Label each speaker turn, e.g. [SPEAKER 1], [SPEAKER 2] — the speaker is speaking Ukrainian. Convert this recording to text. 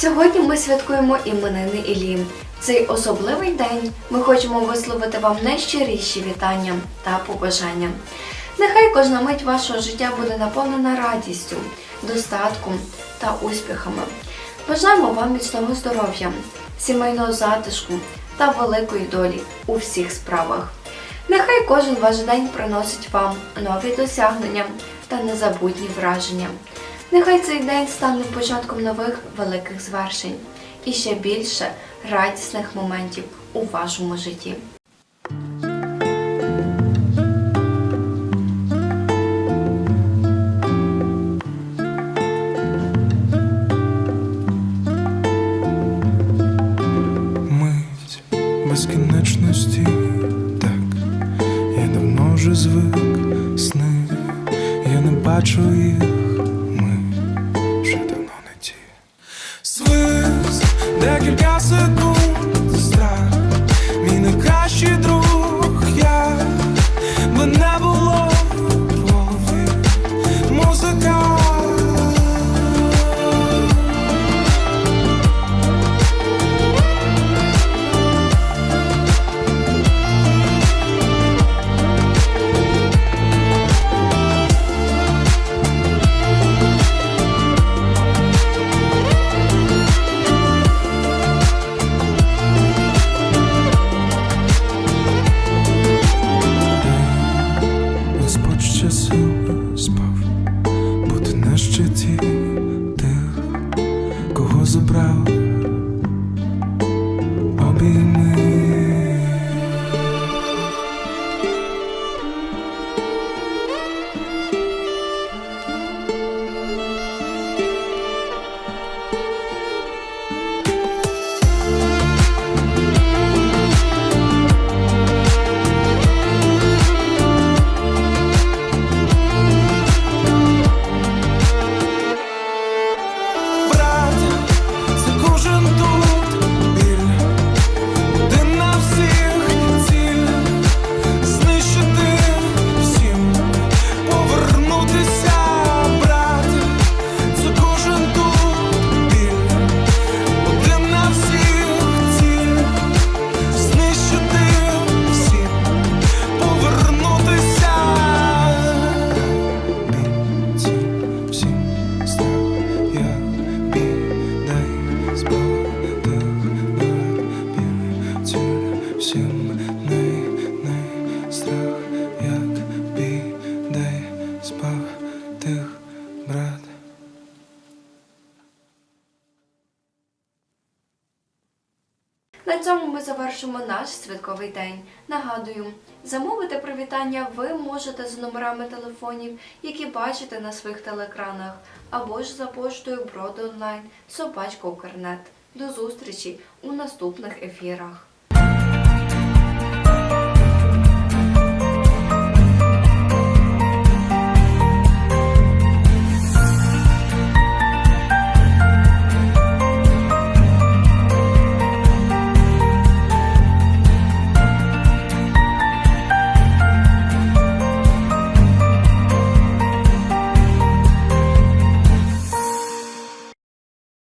[SPEAKER 1] Сьогодні ми святкуємо іменини Іллі. Цей особливий день ми хочемо висловити вам найщиріші вітання та побажання. Нехай кожна мить вашого життя буде наповнена радістю, достатком та успіхами. Бажаємо вам міцного здоров'я, сімейного затишку та великої долі у всіх справах. Нехай кожен ваш день приносить вам нові досягнення та незабутні враження. Нехай цей день стане початком нових великих звершень і ще більше радісних моментів у вашому житті.
[SPEAKER 2] Мить безкінечності, так. Я давно вже звик сни, я не бачу їх, That är kulgaser be На
[SPEAKER 1] цьому ми завершимо наш святковий день. Нагадую, замовити привітання ви можете за номерами телефонів, які бачите на своїх телеекранах, або ж за поштою бродонлайн собачка Укрнет. До зустрічі у наступних ефірах.